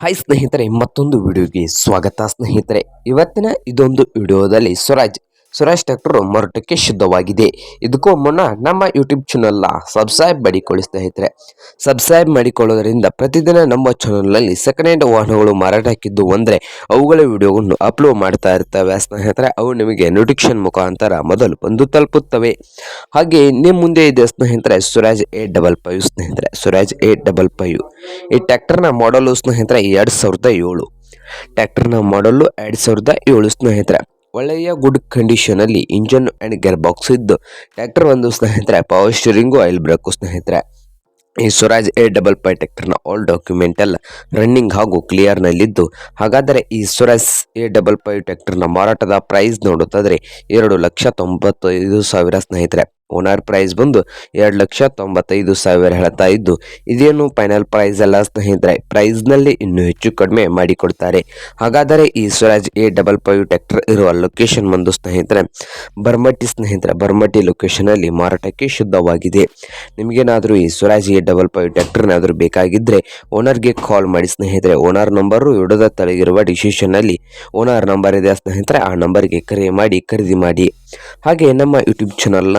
Hi ಸ್ನೇಹಿತರೆ ಮತ್ತೊಂದು ವಿಡಿಯೋಗೆ ಸ್ವಾಗತ ಸ್ನೇಹಿತರೆ. ಇವತ್ತಿನ ಇದೊಂದು ವಿಡಿಯೋದಲ್ಲಿ ಸ್ವರಾಜ್ ಸ್ವರಾಜ್ ಟ್ರ್ಯಾಕ್ಟರ್ ಮಾರಾಟಕ್ಕೆ ಶುದ್ಧವಾಗಿದೆ. ಇದಕ್ಕೂ ಮುನ್ನ ನಮ್ಮ ಯೂಟ್ಯೂಬ್ ಚಾನಲ್ನ ಸಬ್ಸ್ಕ್ರೈಬ್ ಮಾಡಿಕೊಳ್ಳಿ ಸ್ನೇಹಿತರೆ. ಸಬ್ಸ್ಕ್ರೈಬ್ ಮಾಡಿಕೊಳ್ಳೋದರಿಂದ ಪ್ರತಿದಿನ ನಮ್ಮ ಚಾನಲ್ನಲ್ಲಿ ಸೆಕೆಂಡ್ ಹ್ಯಾಂಡ್ ವಾಹನಗಳು ಮಾರಾಟಕ್ಕಿದ್ದು ಅಂದರೆ ಅವುಗಳ ವಿಡಿಯೋವನ್ನು ಅಪ್ಲೋಡ್ ಮಾಡ್ತಾ ಇರ್ತವೆ ಸ್ನೇಹಿತರೆ. ಅವು ನಿಮಗೆ ನೋಟಿಫಿಕೇಶನ್ ಮುಖಾಂತರ ಮೊದಲು ಬಂದು ತಲುಪುತ್ತವೆ. ಹಾಗೆ ನಿಮ್ಮ ಮುಂದೆ ಇದೆ ಸ್ನೇಹಿತರೆ ಸುರಾಜ್ ಏಟ್ ಡಬಲ್ ಫೈವ್ ಸ್ನೇಹಿತರೆ. ಸುರಾಜ್ ಏಟ್ ಡಬಲ್ ಫೈವ್ ಈ ಟ್ಯಾಕ್ಟರ್ನ ಮಾಡಲು ಸ್ನೇಹಿತರೆ ಎರಡು ಸಾವಿರದ ಏಳು. ಟ್ಯಾಕ್ಟರ್ನ ಮಾಡಲು ಎರಡು ಸಾವಿರದ ಏಳು ಸ್ನೇಹಿತರೆ. ಒಳ್ಳೆಯ ಗುಡ್ ಕಂಡೀಷನಲ್ಲಿ ಇಂಜನ್ ಆ್ಯಂಡ್ ಗೇರ್ ಬಾಕ್ಸ್ ಇದ್ದು ಟ್ರ್ಯಾಕ್ಟರ್ ಒಂದು ಸ್ನೇಹಿತರೆ ಪವರ್ ಸ್ಟೀರಿಂಗು ಆಯಿಲ್ ಬ್ರೇಕು ಸ್ನೇಹಿತರೆ. ಈ ಸ್ವರಾಜ್ ಎ ಡಬಲ್ ಪೈ ಟ್ರ್ಯಾಕ್ಟರ್ನ ಆಲ್ ಡಾಕ್ಯುಮೆಂಟ್ ಎಲ್ಲ ರನ್ನಿಂಗ್ ಹಾಗೂ ಕ್ಲಿಯರ್ನಲ್ಲಿದ್ದು ಹಾಗಾದರೆ ಈ ಸ್ವರಾಜ್ ಎ ಡಬಲ್ ಫೈವ್ ಟ್ರ್ಯಾಕ್ಟರ್ನ ಮಾರಾಟದ ಪ್ರೈಸ್ ನೋಡುತ್ತಾದರೆ, ಎರಡು ಲಕ್ಷ ತೊಂಬತ್ತೈದು ಸಾವಿರ ಸ್ನೇಹಿತರೆ. ಓನರ್ ಪ್ರೈಸ್ ಬಂದು ಎರಡು ಲಕ್ಷ ತೊಂಬತ್ತೈದು ಸಾವಿರ ಹೇಳ್ತಾ ಇದ್ದು, ಇದೇನು ಫೈನಲ್ ಪ್ರೈಸ್ ಅಲ್ಲ ಸ್ನೇಹಿತರೆ ಪ್ರೈಸ್ನಲ್ಲಿ ಇನ್ನೂ ಹೆಚ್ಚು ಕಡಿಮೆ ಮಾಡಿಕೊಡ್ತಾರೆ. ಹಾಗಾದರೆ ಈ Swaraj A double five tractor ಇರುವ ಲೊಕೇಶನ್ ಬಂದು ಸ್ನೇಹಿತರೆ, ಬರ್ಮಟ್ಟಿ ಸ್ನೇಹಿತರೆ, ಬರ್ಮಟ್ಟಿ ಲೊಕೇಶನಲ್ಲಿ ಮಾರಾಟಕ್ಕೆ ಶುದ್ಧವಾಗಿದೆ. ನಿಮಗೇನಾದರೂ ಈ ಸ್ವರಾಜ್ ಎ ಡಬಲ್ ಫೈವ್ ಟ್ರ್ಯಾಕ್ಟರ್ನಾದರೂ ಬೇಕಾಗಿದ್ದರೆ ಓನರ್ಗೆ ಕಾಲ್ ಮಾಡಿ ಸ್ನೇಹಿತರೆ ಓನರ್ ನಂಬರು ಇಡದ ತಳಗಿರುವ ಡಿಸಿಷನ್ನಲ್ಲಿ ಓನರ್ ನಂಬರ್ ಇದೆ ಸ್ನೇಹಿತರೆ, ಆ ನಂಬರ್ಗೆ ಕರೆ ಮಾಡಿ ಖರೀದಿ ಮಾಡಿ. ಹಾಗೆ ನಮ್ಮ ಯೂಟ್ಯೂಬ್ ಚಾನಲ್ನ